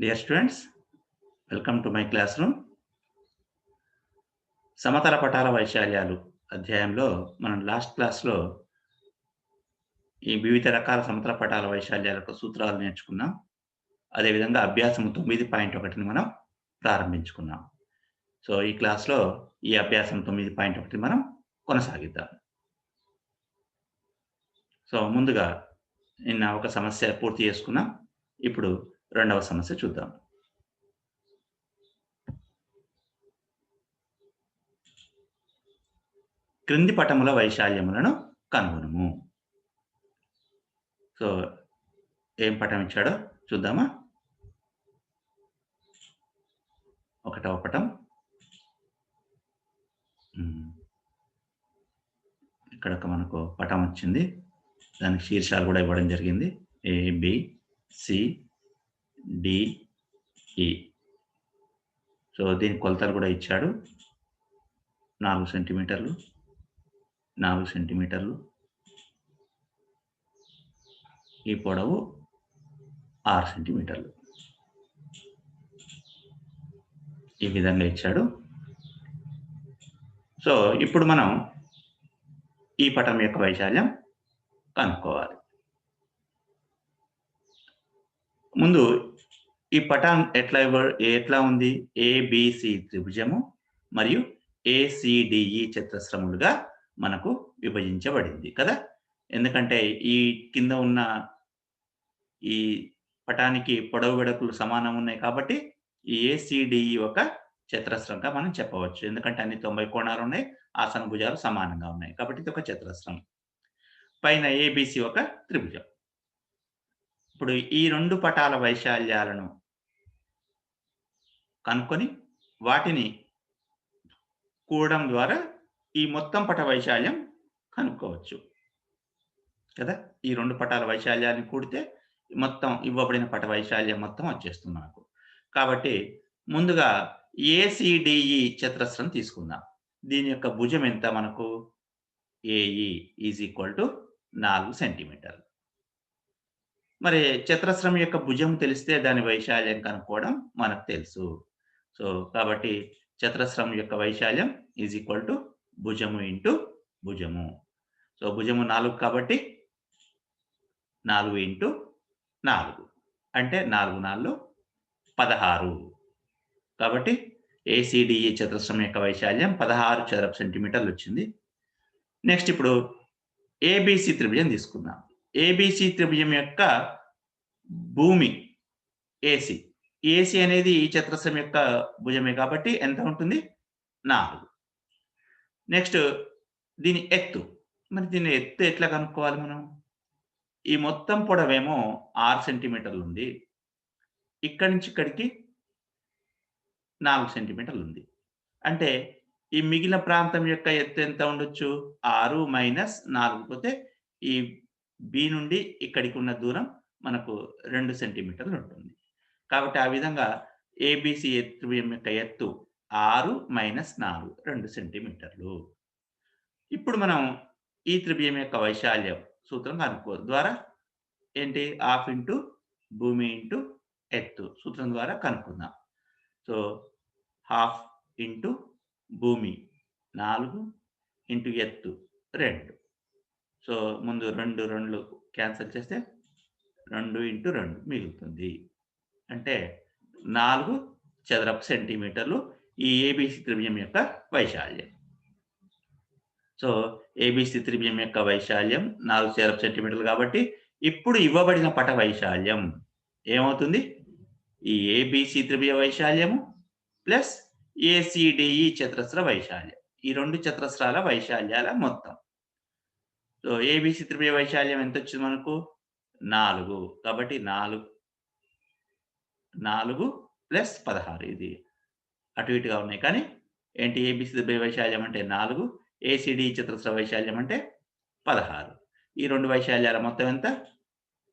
Dear students welcome to my class room సమతల పటాల వైశాల్యాలు అధ్యాయంలో మనం లాస్ట్ క్లాస్లో ఈ వివిధ రకాల సమతల పటాల వైశాల్యాలకు సూత్రాలు నేర్చుకున్నాం. అదేవిధంగా అభ్యాసం తొమ్మిది పాయింట్ ఒకటిని మనం ప్రారంభించుకున్నాం. సో ఈ క్లాస్లో ఈ అభ్యాసం తొమ్మిది పాయింట్ ఒకటిని మనం కొనసాగిద్దాం. సో ముందుగా నిన్న ఒక సమస్య పూర్తి చేసుకున్నాం. ఇప్పుడు రెండవ సమస్య చూద్దాం. క్రింది పటముల వైశాల్యములను కనుగొనము. సో ఏం పటం ఇచ్చాడో చూద్దామా? ఒకటవ పటం. ఇక్కడ ఒక మనకు పటం వచ్చింది. దానికి శీర్షాలు కూడా ఇవ్వడం జరిగింది. AB C D E. So దీని కొలతలు కూడా ఇచ్చాడు. నాలుగు సెంటీమీటర్లు నాలుగు సెంటీమీటర్లు. ఈ పొడవు ఆరు సెంటీమీటర్లు. ఈ విధంగా ఇచ్చాడు. సో ఇప్పుడు మనం ఈ పటం యొక్క వైశాల్యం కనుక్కోవాలి. ముందు ఈ పటం ఎట్లా ఇవ్వ- ఎట్లా ఉంది? ఏబిసి త్రిభుజము మరియు ఏసిడిఈ e చతురస్రములుగా మనకు విభజించబడింది కదా? ఎందుకంటే ఈ కింద ఉన్న ఈ పటానికి పొడవు వెడకులు సమానం ఉన్నాయి కాబట్టి ఈ ఏసిడిఈ e ఒక చతురస్రంగా మనం చెప్పవచ్చు. ఎందుకంటే అన్ని తొంభై కోణాలు ఉన్నాయి ఆసన భుజాలు సమానంగా ఉన్నాయి కాబట్టి ఇది ఒక చతురస్రం. పైన ఏబిసి ఒక త్రిభుజం. ఇప్పుడు ఈ రెండు పటాల వైశాల్యాలను కనుక్కొని వాటిని కూడడం ద్వారా ఈ మొత్తం పట వైశాల్యం కనుక్కోవచ్చు. కదా? ఈ రెండు పటాల వైశాల్యాన్ని కూడితే మొత్తం ఇవ్వబడిన పట వైశాల్యం మొత్తం వచ్చేస్తుంది మనకు. కాబట్టి ముందుగా ఏసిడిఈ చతురస్రం తీసుకుందాం. దీని యొక్క భుజం ఎంత మనకు? ఏఈ ఈజ్ ఈక్వల్ టు నాలుగు సెంటీమీటర్లు. మరి చతురస్రం యొక్క భుజం తెలిస్తే దాని వైశాల్యం కనుక్కోవడం మనకు తెలుసు. సో కాబట్టి చతురస్రం యొక్క వైశాల్యం ఈజ్ ఈక్వల్ టు భుజము ఇంటూ భుజము. సో భుజము నాలుగు కాబట్టి నాలుగు ఇంటూ నాలుగు. అంటే నాలుగు నాలుగు పదహారు. కాబట్టి ఏసిడిఈ చతురస్రం యొక్క వైశాల్యం పదహారు చదరపు సెంటీమీటర్లు వచ్చింది. నెక్స్ట్ ఇప్పుడు ఏబిసి త్రిభుజం తీసుకుందాం. ఏబిసి త్రిభుజం యొక్క భూమి ఏసీ ఏసీ అనేది ఈ చతురస్రం యొక్క భుజమే కాబట్టి ఎంత ఉంటుంది? నాలుగు. నెక్స్ట్ దీని ఎత్తు. మరి దీని ఎత్తు ఎట్లా కనుక్కోవాలి మనం? ఈ మొత్తం పొడవేమో ఆరు సెంటీమీటర్లు ఉంది. ఇక్కడి నుంచి ఇక్కడికి నాలుగు సెంటీమీటర్లు ఉంది. అంటే ఈ మిగిలిన ప్రాంతం యొక్క ఎత్తు ఎంత ఉండొచ్చు? ఆరు మైనస్ నాలుగు పోతే ఈ బి నుండి ఇక్కడికి ఉన్న దూరం మనకు రెండు సెంటీమీటర్లు ఉంటుంది. కాబట్టి ఆ విధంగా ఏబిసి ఎత్తు యొక్క ఎత్తు ఆరు మైనస్ నాలుగు రెండు సెంటీమీటర్లు. ఇప్పుడు మనం ఈ త్రిభుజం యొక్క వైశాల్యం సూత్రం కనుక్కో ద్వారా ఏంటి? హాఫ్ ఇంటూ భూమి ఇంటూ ఎత్తు సూత్రం ద్వారా కనుక్కుందాం. సో హాఫ్ ఇంటూ భూమి నాలుగు ఇంటూ ఎత్తు రెండు. సో ముందు రెండు రెండు క్యాన్సిల్ చేస్తే రెండు ఇంటూ రెండు మిగులుతుంది. అంటే నాలుగు చదరపు సెంటీమీటర్లు ఈ ఏబిసి త్రిభుజం యొక్క వైశాల్యం. సో ఏబిసి త్రిభుజం యొక్క వైశాల్యం నాలుగు చదరపు సెంటీమీటర్లు కాబట్టి ఇప్పుడు ఇవ్వబడిన పట వైశాల్యం ఏమవుతుంది? ఈ ఏబిసి త్రిభుజ వైశాల్యము plus A C D E చతురస్ర వైశాల్యం. ఈ రెండు చతురస్రాల వైశాల్యాల మొత్తం. సో ఏబిసి త్రిభుజ వైశాల్యం ఎంత వచ్చింది మనకు? నాలుగు. కాబట్టి నాలుగు నాలుగు ప్లస్ పదహారు. ఇది అటు ఇటుగా ఉన్నాయి. కానీ ఏంటి ఏబిసి త్రిభుజ వైశాల్యం అంటే నాలుగు ఏసిడి చతురస్ర వైశాల్యం అంటే పదహారు. ఈ రెండు వైశాల్యాల మొత్తం ఎంత?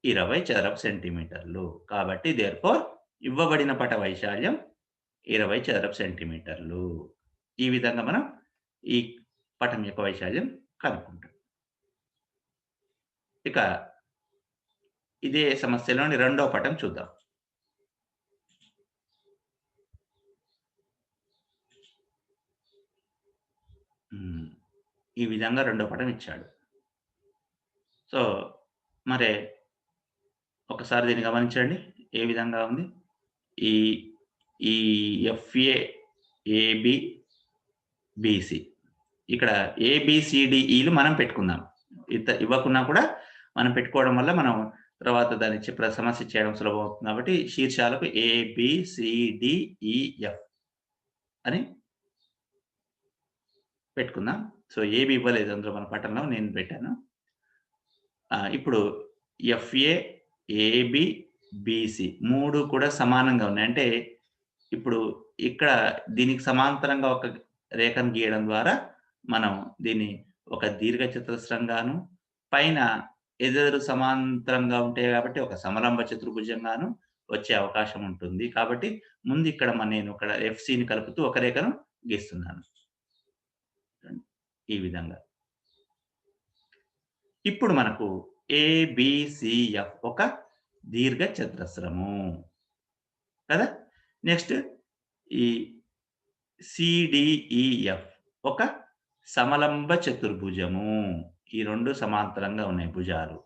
ఇరవై చదరపు సెంటీమీటర్లు. కాబట్టి దేర్ఫోర్ ఇవ్వబడిన పట వైశాల్యం ఇరవై చదరపు సెంటీమీటర్లు. ఈ విధంగా మనం ఈ పటం యొక్క వైశాల్యం కనుక్కుంటాం. ఇక ఇదే సమస్యలోని రెండో పటం చూద్దాం. ఈ విధంగా రెండో పటం ఇచ్చాడు. సో, మరి ఒకసారి దీన్ని గమనించండి. ఏ విధంగా ఉంది? ఈ ఈ ఎఫ్ఏ, ఏబీ, బీసీ. ఇక్కడ ఏబీసీడీఈలు మనం పెట్టుకుందాం. ఇంత ఇవ్వకున్నా కూడా మనం పెట్టుకోవడం వల్ల మనం తర్వాత దాన్ని ప్ర సమస్య చేయడం సులభం అవుతుంది కాబట్టి శీర్షాలకు ఏబీసీడీఈఎఫ్ అని పెట్టుకుందాం. సో, ఏబీ ఇవ్వలేదు అందులో మన పట్టణంలో నేను పెట్టాను. ఇప్పుడు ఎఫ్ఏ, ఏబీ, బీసీ మూడు కూడా సమానంగా ఉన్నాయి. అంటే ఇప్పుడు ఇక్కడ దీనికి సమాంతరంగా ఒక రేఖను గీయడం ద్వారా మనం దీన్ని ఒక దీర్ఘ చతురస్రంగాను, పైన ఎదురు సమాంతరంగా ఉంటాయి కాబట్టి ఒక సమలంబ చతుర్భుజంగాను వచ్చే అవకాశం ఉంటుంది. కాబట్టి ముందు ఇక్కడ నేను ఇక్కడ ఎఫ్సిని కలుపుతూ ఒక రేఖను గీస్తున్నాను. ఈ విధంగా. ఇప్పుడు మనకు ఏబిసిఎఫ్ ఒక దీర్ఘ చతురస్రము. కదా! నెక్స్ట్ ఈ సీడీఈఎఫ్ e, ఒక సమలంబ చతుర్భుజము. ఈ రెండు సమాంతరంగా ఉన్నాయి భుజాలు.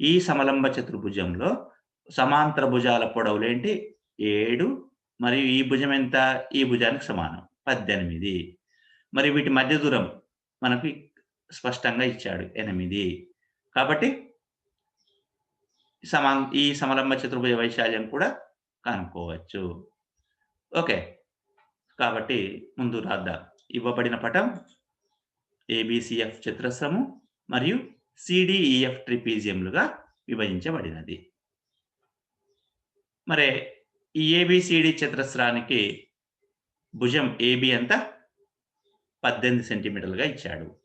ఈ సమలంబ చతుర్భుజంలో సమాంతర భుజాల పొడవులేంటి? ఏడు మరియు ఈ భుజం ఎంత? ఈ భుజానికి సమానం 18. మరి వీటి మధ్య దూరం మనకి స్పష్టంగా ఇచ్చాడు ఎనిమిది కాబట్టి సమా ఈ సమలంబ చతుర్భుజ వైశాల్యం కూడా కనుక్కోవచ్చు. ఓకే. కాబట్టి ముందు రాద్దాం. ఇవ్వబడిన పటం ఏబీసీఎఫ్ చతురస్రము మరియు సిడిఈఎఫ్ e, ట్రిపీజియంలుగా విభజించబడినది. మరి ఈ ఏబీసీడీ చతురస్రానికి భుజం ఏబీ అంతా 18 సెంటీమీటర్లుగా ఇచ్చాడు.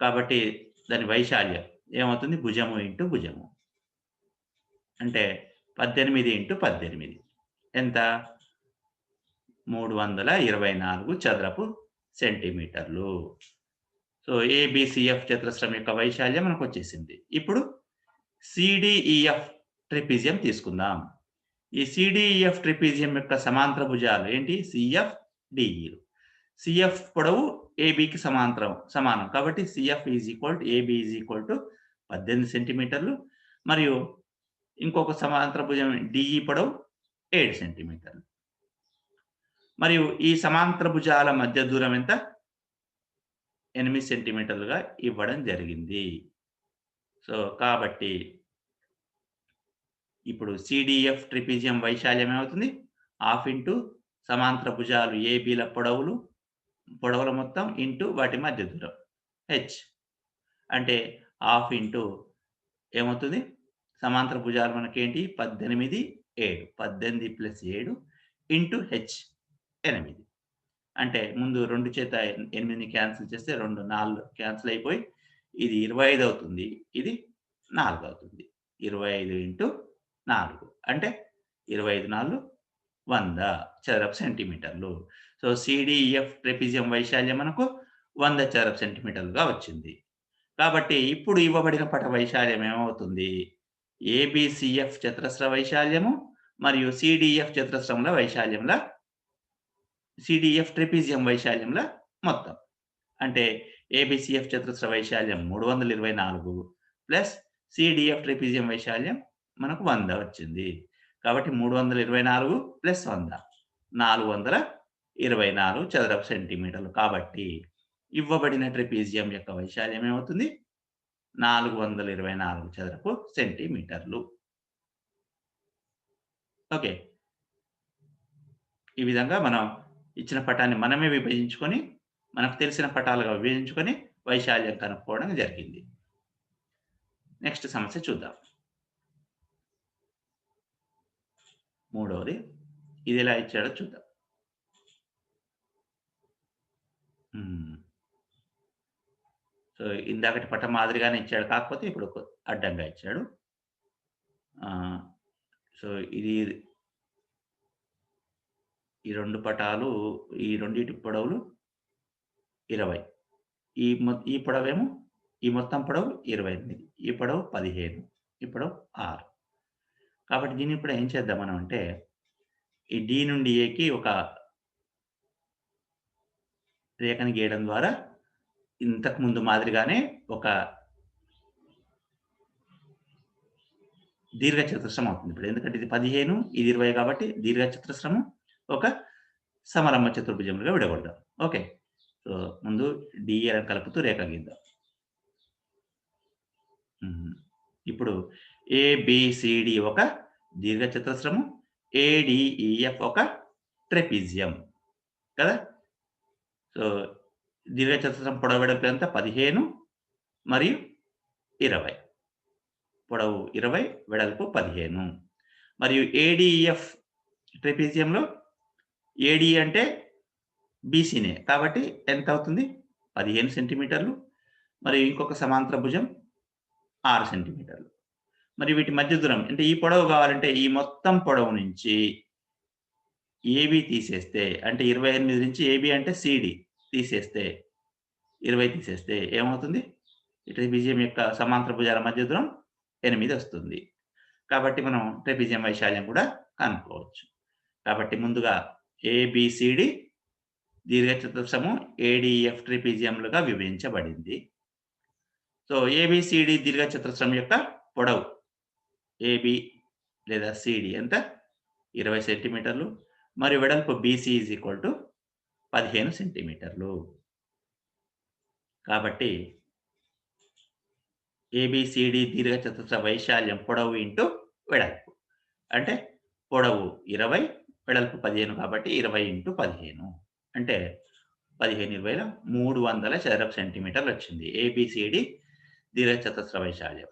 కాబట్టి దాని వైశాల్యం ఏమవుతుంది? భుజము ఇంటూ భుజము. అంటే 18 ఇంటూ 18 ఎంత? 324 చదరపు సెంటీమీటర్లు. సో, ఏబీసీఎఫ్ చతురస్రం యొక్క వైశాల్యం మనకొచ్చేసింది. ఇప్పుడు సీడీఈఎఫ్ ట్రిపిజియం తీసుకుందాం. ఈ సీడీఈఎఫ్ ట్రిపిజియం యొక్క సమాంతర భుజాలు ఏంటి? సీఎఫ్, డిఈలు సిఎఫ్ పొడవు ఏబీకి సమాంతరం సమానం. కాబట్టి CF is equal to AB is equal to 18 సెంటీమీటర్లు మరియు ఇంకొక సమాంతర భుజం డిఈ పొడవు ఏడు సెంటీమీటర్లు. మరియు ఈ సమాంతర భుజాల మధ్య దూరం ఎంత? ఎనిమిది సెంటీమీటర్లుగా ఇవ్వడం జరిగింది. సో, కాబట్టి ఇప్పుడు సీడీఎఫ్ ట్రిపీజియం వైశాల్యం ఏమవుతుంది? హాఫ్ ఇంటూ సమాంతర భుజాలు ఏబీల పొడవులు పొడవుల మొత్తం ఇంటూ వాటి మధ్య దూరం హెచ్. అంటే హాఫ్ ఇంటూ ఏమవుతుంది? సమాంతర భుజాలు మనకేంటి? 18, 7. 18 ప్లస్ ఏడు ఇంటూ హెచ్ ఎనిమిది అంటే ముందు రెండు చేత ఎనిమిది క్యాన్సిల్ చేస్తే 2 4 క్యాన్సిల్ అయిపోయి ఇది 25 అవుతుంది. ఇది నాలుగు అవుతుంది. 25 ఇంటూ నాలుగు అంటే 25 4 100 చదరపు సెంటీమీటర్లు. సో, సిడిఎఫ్ ట్రెపిజియం వైశాల్యం మనకు వంద చదరపు సెంటీమీటర్లుగా వచ్చింది. కాబట్టి ఇప్పుడు ఇవ్వబడిన పట వైశాల్యం ఏమవుతుంది? ఏబీసీఎఫ్ చతురస్ర వైశాల్యము మరియు సీడీఎఫ్ చతురస్రముల వైశాల్యంల సీడీఎఫ్ ట్రెపిజియం వైశాల్యంల మొత్తం. అంటే ఏబీసీఎఫ్ చతురస్ర వైశాల్యం 324 ప్లస్ సీడీఎఫ్ ట్రెపిజియం వైశాల్యం మనకు వంద వచ్చింది. కాబట్టి 324 ప్లస్ వంద నాలుగు వందల ఇరవై నాలుగు చదరపు సెంటీమీటర్లు. కాబట్టి ఇవ్వబడిన ట్రెపీజియం యొక్క వైశాల్యం ఏమవుతుంది? 424 చదరపు సెంటీమీటర్లు. ఓకే. ఈ విధంగా మనం ఇచ్చిన పటాన్ని మనమే విభజించుకొని, మనకు తెలిసిన పటాలుగా విభజించుకొని వైశాల్యం కనుక్కోవడం జరిగింది. నెక్స్ట్ సమస్య చూద్దాం. మూడవది. ఇది ఎలా ఇచ్చాడో చూద్దాం. సో, ఇందాకటి పట మాదిరిగానే ఇచ్చాడు. కాకపోతే ఇప్పుడు అడ్డంగా ఇచ్చాడు. సో, ఇది ఈ రెండు పటాలు ఈ రెండిటి పొడవులు 20. ఈ మొ ఈ పొడవేమో ఈ మొత్తం పొడవు 28. ఈ పొడవు 15. ఈ పొడవు ఆరు కాబట్టి దీన్ని ఇప్పుడు ఏం చేద్దాం మనం అంటే, ఈ డి నుండి ఏకి ఒక రేఖను గీయడం ద్వారా ఇంతకు ముందు మాదిరిగానే ఒక దీర్ఘ చతురస్రం అవుతుంది ఇప్పుడు. ఎందుకంటే ఇది పదిహేను ఇది ఇరవై కాబట్టి దీర్ఘ చతురస్రము ఒక సమరంభ చతుర్భుజములుగా విడగొడదాం ఓకే. సో ముందు డిఏ కలుపుతూ రేఖ గీద్దాం. ఇప్పుడు ఏబిసిడి ఒక దీర్ఘ చతురస్రము ఏడిఈఎఫ్ ఒక ట్రెపిజియం. కదా? సో దీర్ఘ పొడవు వెడల్పు ఎంత? పదిహేను మరియు ఇరవై. పొడవు ఇరవై వెడల్పు పదిహేను. మరియు ఏడిఎఫ్ ట్రెపిజియంలో ఏడి అంటే బీసీనే కాబట్టి ఎంత అవుతుంది? పదిహేను సెంటీమీటర్లు మరియు ఇంకొక సమాంతర భుజం ఆరు సెంటీమీటర్లు. మరి వీటి మధ్య దూరం అంటే ఈ పొడవు కావాలంటే ఈ మొత్తం పొడవు నుంచి ఏబి తీసేస్తే అంటే ఇరవై ఎనిమిది నుంచి ఏబి అంటే సిడి తీసేస్తే ఇరవై తీసేస్తే ఏమవుతుంది? ట్రెపిజియం యొక్క సమాంతర భుజాల మధ్య దూరం ఎనిమిది వస్తుంది. కాబట్టి మనం ట్రెపిజియం వైశాల్యం కూడా కనుక్కోవచ్చు. కాబట్టి ముందుగా ఏబిసిడి దీర్ఘచతుర్థము ఏడిఎఫ్ ట్రిపిజియంలుగా విభజించబడింది. సో ఏబిసిడి దీర్ఘచతుర్థం యొక్క పొడవు ఏబి లేదా సిడి ఎంత? ఇరవై సెంటీమీటర్లు మరియు వెడల్పు బీసీ ఈజ్ ఈక్వల్ టు పదిహేను సెంటీమీటర్లు. కాబట్టి ఏబిసిడి దీర్ఘచతురస్ర వైశాల్యం పొడవు ఇంటూ వెడల్పు. అంటే పొడవు ఇరవై వెడల్పు పదిహేను కాబట్టి ఇరవై ఇంటూ పదిహేను. అంటే పదిహేను ఇరవైలో మూడు వందల చదరపు సెంటీమీటర్లు వచ్చింది. ఏబిసిడి దీర్ఘచతురస్ర వైశాల్యం.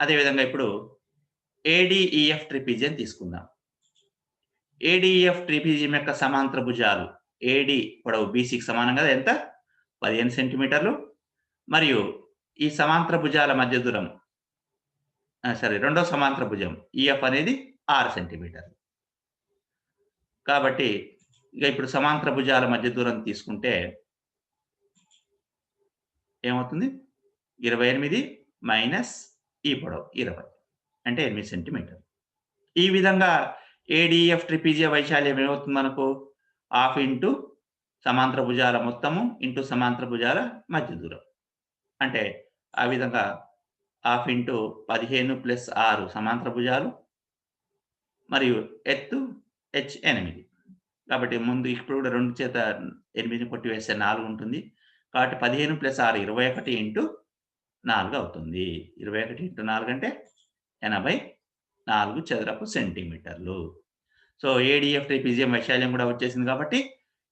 అదేవిధంగా ఇప్పుడు ఏడిఈఎఫ్ e, ట్రిపిజియన్ తీసుకుందాం. ఏడిఈఎఫ్ ట్రిపిజియం యొక్క సమాంతర భుజాలు. ఏడి పొడవు బీసీకి సమానం కదా? ఎంత? పదిహేను సెంటీమీటర్లు. మరియు ఈ సమాంతర భుజాల మధ్య దూరం సరే రెండో సమాంతర భుజం ఈఎఫ్ అనేది ఆరు సెంటీమీటర్లు. కాబట్టి ఇక ఇప్పుడు సమాంతర భుజాల మధ్య దూరం తీసుకుంటే ఏమవుతుంది? ఇరవై ఎనిమిది మైనస్ ఈ పొడవు ఇరవై అంటే ఎనిమిది సెంటీమీటర్ ఈ విధంగా ఏడిఎఫ్ ట్రిపిజియా వైశాల్యం ఏమవుతుంది మనకు? హాఫ్ ఇంటూ సమాంతర భుజాల మొత్తము ఇంటూ సమాంతర భుజాల మధ్య దూరం. అంటే ఆ విధంగా హాఫ్ ఇంటూ పదిహేను ప్లస్ ఆరు సమాంతర భుజాలు మరియు ఎత్తు హెచ్ ఎనిమిది. కాబట్టి ముందు ఇప్పుడు కూడా రెండు చేత ఎనిమిదిని కొట్టివేస్తే నాలుగు ఉంటుంది. కాబట్టి పదిహేను ప్లస్ ఆరు ఇరవై ఒకటి ఇంటూ నాలుగు అవుతుంది. ఇరవై ఒకటి ఇంటూ నాలుగు అంటే ఎనభై నాలుగు చదరపు సెంటీమీటర్లు. సో ఏడిఎఫ్ ట్రిపిజియం వైశాల్యం కూడా వచ్చేసింది కాబట్టి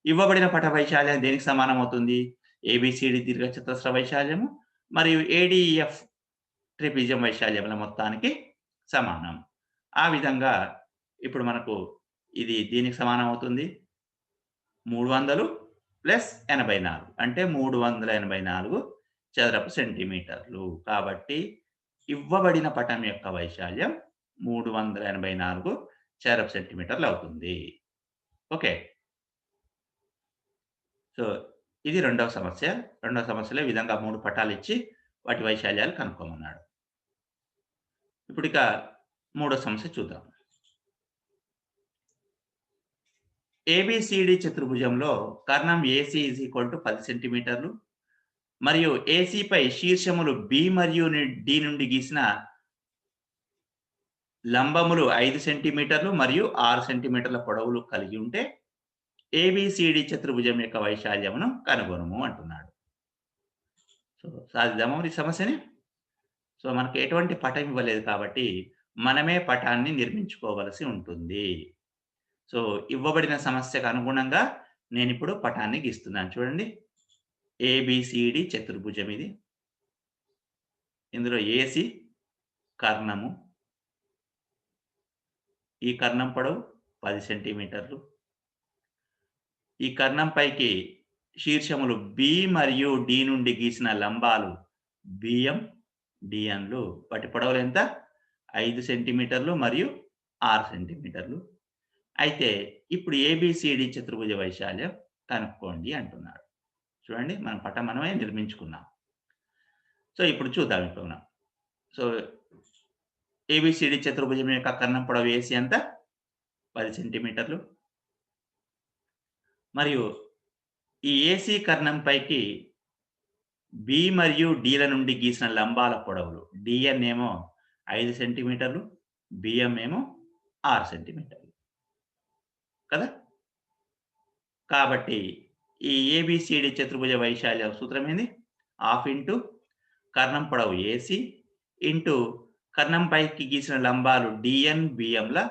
ఇవ్వబడిన పట వైశాల్యం దేనికి సమానం అవుతుంది? ఏబిసిడి దీర్ఘచతురస్ర వైశాల్యము మరియు ఏడిఎఫ్ ట్రిపిజియం వైశాల్యముల మొత్తానికి సమానం. ఆ విధంగా ఇప్పుడు మనకు ఇది దీనికి సమానం అవుతుంది? మూడు వందలు ప్లస్ ఎనభై నాలుగు అంటే మూడు వందల ఎనభై నాలుగు చదరపు సెంటీమీటర్లు. కాబట్టి ఇవ్వబడిన పటం యొక్క వైశాల్యం మూడు వందల ఎనభై నాలుగు చదరపు సెంటీమీటర్లు అవుతుంది. ఓకే. సో ఇది రెండవ సమస్య. రెండవ సమస్యలో విధంగా మూడు పటాలు ఇచ్చి వాటి వైశాల్యాలు కనుక్కోమన్నాడు. ఇప్పుడు ఇక మూడో సమస్య చూద్దాం. ఏబిసిడి చతుర్భుజంలో కర్ణం ఏసీ ఈజ్ ఈక్వల్ టు పది సెంటీమీటర్లు. మరియు ఏసీపై శీర్షములు బి మరియు డి నుండి గీసిన లంబములు ఐదు సెంటీమీటర్లు మరియు ఆరు సెంటీమీటర్ల పొడవులు కలిగి ఉంటే ఏబిసిడి చతుర్భుజం యొక్క వైశాల్యమును కనుగొనము అంటున్నాడు. సో సాధిద్దామా ఈ సమస్యని? సో మనకు ఎటువంటి పటం ఇవ్వలేదు కాబట్టి మనమే పటాన్ని నిర్మించుకోవలసి ఉంటుంది. సో ఇవ్వబడిన సమస్యకు అనుగుణంగా నేను ఇప్పుడు పటాన్ని గీస్తున్నాను. చూడండి. ఏబిసిడి చతుర్భుజం ఇది. ఇందులో ఏసి కర్ణము ఈ కర్ణం పొడవు పది సెంటీమీటర్లు. ఈ కర్ణం పైకి శీర్షములు బి మరియు డి నుండి గీసిన లంబాలు బిఎం డిఎన్లు వాటి పొడవులు ఎంత? ఐదు సెంటీమీటర్లు మరియు ఆరు సెంటీమీటర్లు. అయితే ఇప్పుడు ఏబిసిడి చతుర్భుజ వైశాల్యం కనుక్కోండి అంటున్నాడు. చూడండి మనం పటం మనమే నిర్మించుకున్నాం. సో ఇప్పుడు చూద్దాం ఇప్పుడు మనం. సో ఏబిసిడి చతుర్భుజం యొక్క కర్ణం పొడవు వేసి ఎంత? పది సెంటీమీటర్లు. మరియు ఈ ఏసీ కర్ణం పైకి బి మరియు డీల నుండి గీసిన లంబాల పొడవులు. డిఎన్ ఏమో ఐదు సెంటీమీటర్లు బిఎం ఏమో ఆరు సెంటీమీటర్లు. కదా? కాబట్టి ఈ ఏబిసిడి చతుర్భుజ వైశాల్య సూత్రం ఏంది? హాఫ్ ఇంటూ కర్ణం పొడవు ఏసీ ఇంటూ కర్ణం పైకి గీసిన లంబాలు డిఎన్ బిఎంల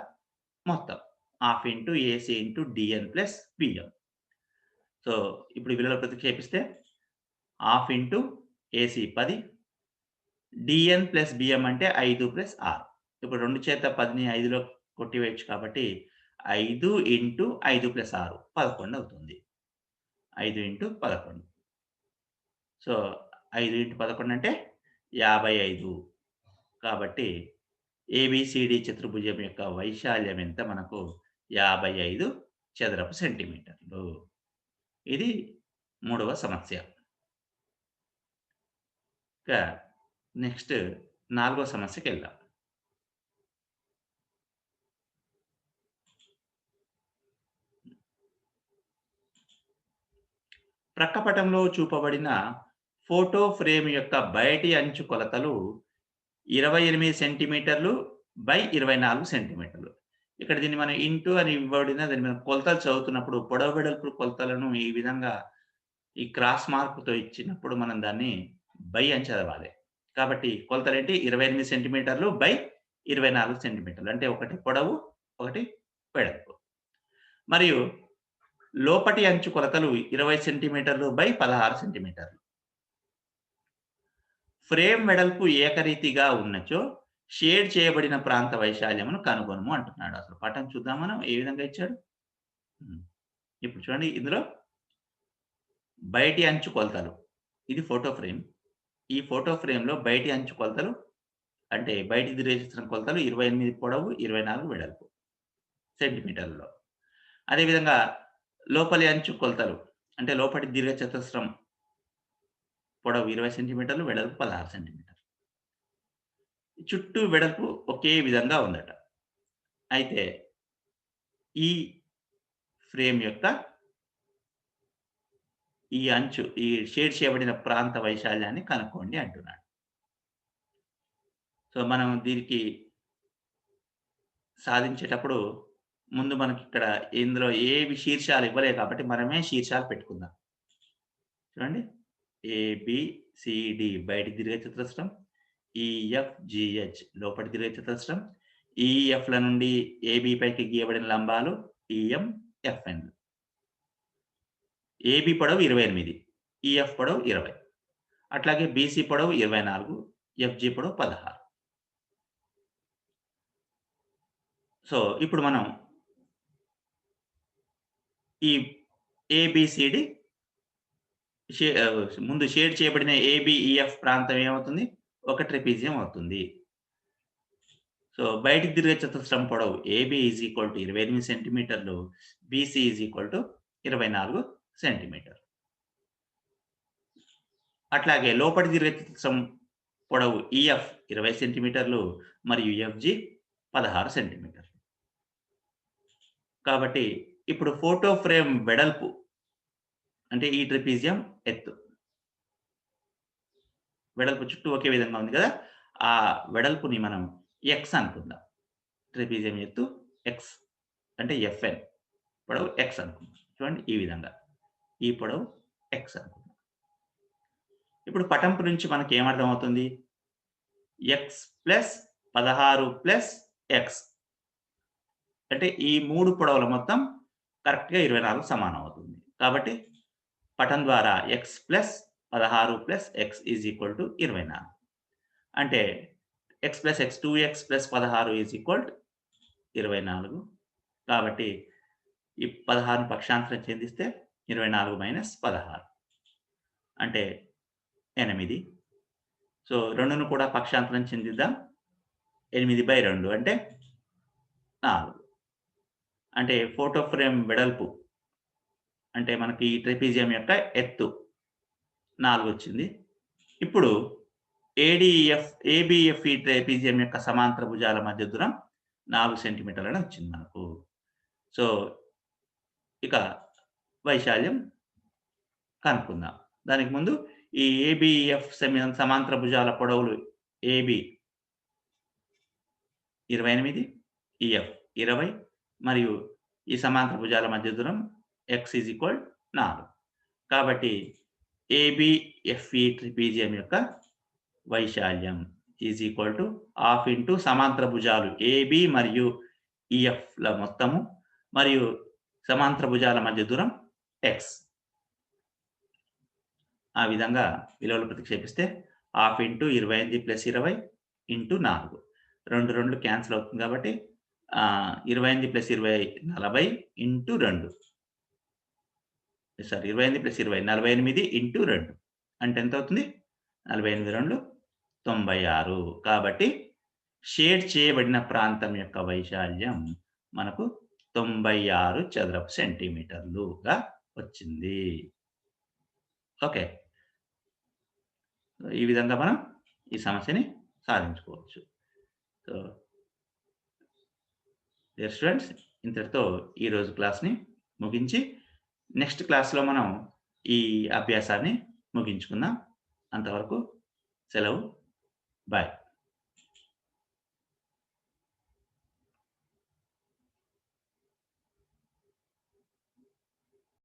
మొత్తం. Half into AC into DN plus BM so ఇప్పుడు విలువలు ప్రతిక్షేపిస్తే హాఫ్ ఇంటూ ఏసీ పది డిఎన్ ప్లస్ బిఎం అంటే ఐదు ప్లస్ ఆరు. ఇప్పుడు రెండు చేత పదిని ఐదులో కొట్టివేయచ్చు కాబట్టి ఐదు ఇంటూ ఐదు ప్లస్ ఆరు పదకొండు అవుతుంది. ఐదు ఇంటూ పదకొండు. సో ఐదు ఇంటూ పదకొండు అంటే యాభై ఐదు. కాబట్టి ఏబిసిడి చతుర్భుజం యొక్క వైశాల్యం ఎంత? మనకు యాభై ఐదు చదరపు సెంటీమీటర్లు. ఇది మూడవ సమస్య. ఇక నెక్స్ట్ నాలుగో సమస్యకి వెళ్దాం ప్రక్కపటంలో చూపబడిన ఫోటో ఫ్రేమ్ యొక్క బయటి అంచు కొలతలు ఇరవై ఎనిమిది సెంటీమీటర్లు బై ఇరవై నాలుగు సెంటీమీటర్లు. ఇక్కడ దీన్ని మనం ఇంటూ అని ఇవ్వబడిన దాన్ని మనం కొలతలు చదువుతున్నప్పుడు పొడవు వెడల్పు కొలతలను ఈ విధంగా ఈ క్రాస్ మార్కుతో ఇచ్చినప్పుడు మనం దాన్ని బై అని చదవాలి. కాబట్టి కొలతలు ఏంటి? ఇరవై ఎనిమిది సెంటీమీటర్లు బై ఇరవై నాలుగు సెంటీమీటర్లు. అంటే ఒకటి పొడవు ఒకటి వెడల్పు. మరియు లోపటి అంచు కొలతలు ఇరవై సెంటీమీటర్లు బై పదహారు సెంటీమీటర్లు. ఫ్రేమ్ వెడల్పు ఏకరీతిగా ఉన్నచో షేడ్ చేయబడిన ప్రాంత వైశాల్యమును కనుగొనము అంటున్నాడు. అసలు పటం చూద్దాం మనం? ఏ విధంగా ఇచ్చాడు? ఇప్పుడు చూడండి ఇందులో బయటి అంచు కొలతలు. ఇది ఫోటో ఫ్రేమ్. ఈ ఫోటో ఫ్రేమ్లో బయటి అంచు కొలతలు అంటే బయటి దిరేచిన కొలతలు ఇరవై ఎనిమిది పొడవు ఇరవై నాలుగు వెడల్పు సెంటీమీటర్లలో. అదేవిధంగా లోపలి అంచు కొలతలు అంటే లోపలి దీర్ఘ చతురస్రం పొడవు ఇరవై సెంటీమీటర్లు వెడల్పు పదహారు సెంటీమీటర్లు. చుట్టూ వెడల్పు ఒకే విధంగా ఉందట. అయితే ఈ ఫ్రేమ్ యొక్క ఈ అంచు ఈ షేడ్ చేయబడిన ప్రాంత వైశాల్యాన్ని కనుక్కోండి అంటున్నాడు. సో మనం దీనికి సాధించేటప్పుడు ముందు మనకి ఇక్కడ ఇందులో ఏవి శీర్షాలు ఇవ్వలేదు కాబట్టి మనమే శీర్షాలు పెట్టుకుందాం. చూడండి. ఏబిసిడి బయటి తిరిగే చతురస్రం e, ఈఎఫ్ జిహెచ్ లోపటి తిరిగే చతురస్రం e, ఈఎఫ్ల నుండి ఏబి పైకి గీయబడిన లంబాలు E M F N A B పొడవు ఇరవై ఎనిమిది e, ఈఎఫ్ పొడవు ఇరవై. అట్లాగే బీసీ పొడవు ఇరవై నాలుగు ఎఫ్జి పొడవు పదహారు. సో ఇప్పుడు మనం ఈ ఏబిసిడి ముందు షేడ్ చేయబడిన ఏబిఈఎఫ్ ప్రాంతం ఏమవుతుంది? ఒక ట్రెపీజియం అవుతుంది. సో బయటికి తిరిగే చతురస్రం పొడవు ఏబి ఈజ్ ఈక్వల్ టు ఇరవై ఎనిమిది సెంటీమీటర్లు బీసీ ఈజ్ ఈక్వల్ టు ఇరవై నాలుగు సెంటీమీటర్. అట్లాగే లోపటి తిరిగే చతురస్రం పొడవు ఈఎఫ్ ఇరవై సెంటీమీటర్లు మరియు ఎఫ్జి పదహారు సెంటీమీటర్లు. కాబట్టి ఇప్పుడు ఫోటో ఫ్రేమ్ వెడల్పు అంటే ఈ ట్రిపీజియం ఎత్తు. వెడల్పు చుట్టూ ఒకే విధంగా ఉంది కదా? ఆ వెడల్పుని మనం ఎక్స్ అనుకుందాం. ట్రిపీజియం ఎత్తు ఎక్స్ అంటే ఎఫ్ఎన్ పొడవు ఎక్స్ అనుకుందాం. చూడండి ఈ విధంగా. ఈ పొడవు ఎక్స్ అనుకుందాం. ఇప్పుడు పటంపు నుంచి మనకి ఏమర్థం అవుతుంది ఎక్స్ ప్లస్ పదహారు ప్లస్ ఎక్స్ అంటే ఈ మూడు పొడవుల మొత్తం కరెక్ట్గా ఇరవై నాలుగు సమానం అవుతుంది. కాబట్టి పటం ద్వారా ఎక్స్ ప్లస్ పదహారు plus x is equal to ఇరవై నాలుగు. అంటే x plus x two x plus పదహారు ఈజ్ ఈక్వల్ టు ఇరవై నాలుగు. కాబట్టి ఈ పదహారును పక్షాంతరం చెందిస్తే ఇరవై నాలుగు మైనస్ పదహారు. అంటే ఎనిమిది. సో రెండును కూడా పక్షాంతరం చెందిద్దాం ఎనిమిది బై రెండు అంటే నాలుగు. అంటే ఫోటో ఫ్రేమ్ వెడల్పు అంటే మనకి ఈ ట్రెపీజియం యొక్క ఎత్తు నాలుగు వచ్చింది ఇప్పుడు ఏడిఎఫ్ ఏబిఎఫ్ ఈ ట్రెపీజియం యొక్క సమాంతర భుజాల మధ్య దూరం నాలుగు సెంటీమీటర్లని వచ్చింది మనకు. సో ఇక వైశాల్యం కనుక్కుందాం. దానికి ముందు ఈ ఏబిఎఫ్ సమాంతర భుజాల పొడవులు ఏబి ఇరవై ఎనిమిది ఈఎఫ్ ఇరవై మరియు ఈ సమాంతర భుజాల మధ్య దూరం ఎక్స్ ఈజ్ ఈక్వల్ నాలుగు. కాబట్టి ఏబిఎఫ్ఈ ట్రిపీజియం యొక్క వైశాల్యం is equal to half into సమాంతర భుజాలు ఏబి మరియు ఈఎఫ్ల మొత్తము మరియు సమాంతర భుజాల మధ్య దూరం ఎక్స్ ఆ విధంగా విలువలు ప్రతిక్షేపిస్తే హాఫ్ ఇంటూ ఇరవై ఎనిమిది ప్లస్ ఇరవై ఇంటూ నాలుగు. రెండు రెండు క్యాన్సిల్ అవుతుంది కాబట్టి ఇరవై ఎనిమిది ప్లస్ ఇరవై నలభై ఇంటూ రెండు. సారీ ఇరవై ఎనిమిది ప్లస్ ఇరవై నలభై ఎనిమిది ఇంటూ రెండు. అంటే ఎంత అవుతుంది? నలభై ఎనిమిది రెండు తొంభై ఆరు. కాబట్టి షేడ్ చేయబడిన ప్రాంతం యొక్క వైశాల్యం మనకు తొంభై ఆరు చదరపు సెంటీమీటర్లుగా వచ్చింది. ఓకే. ఈ విధంగా మనం ఈ సమస్యని సాధించుకోవచ్చు. సో డియర్ స్టూడెంట్స్ ఇంతటితో ఈరోజు క్లాస్ని ముగించి నెక్స్ట్ క్లాస్లో మనం ఈ అభ్యాసాన్ని ముగించుకుందాం. అంతవరకు సెలవు. బాయ్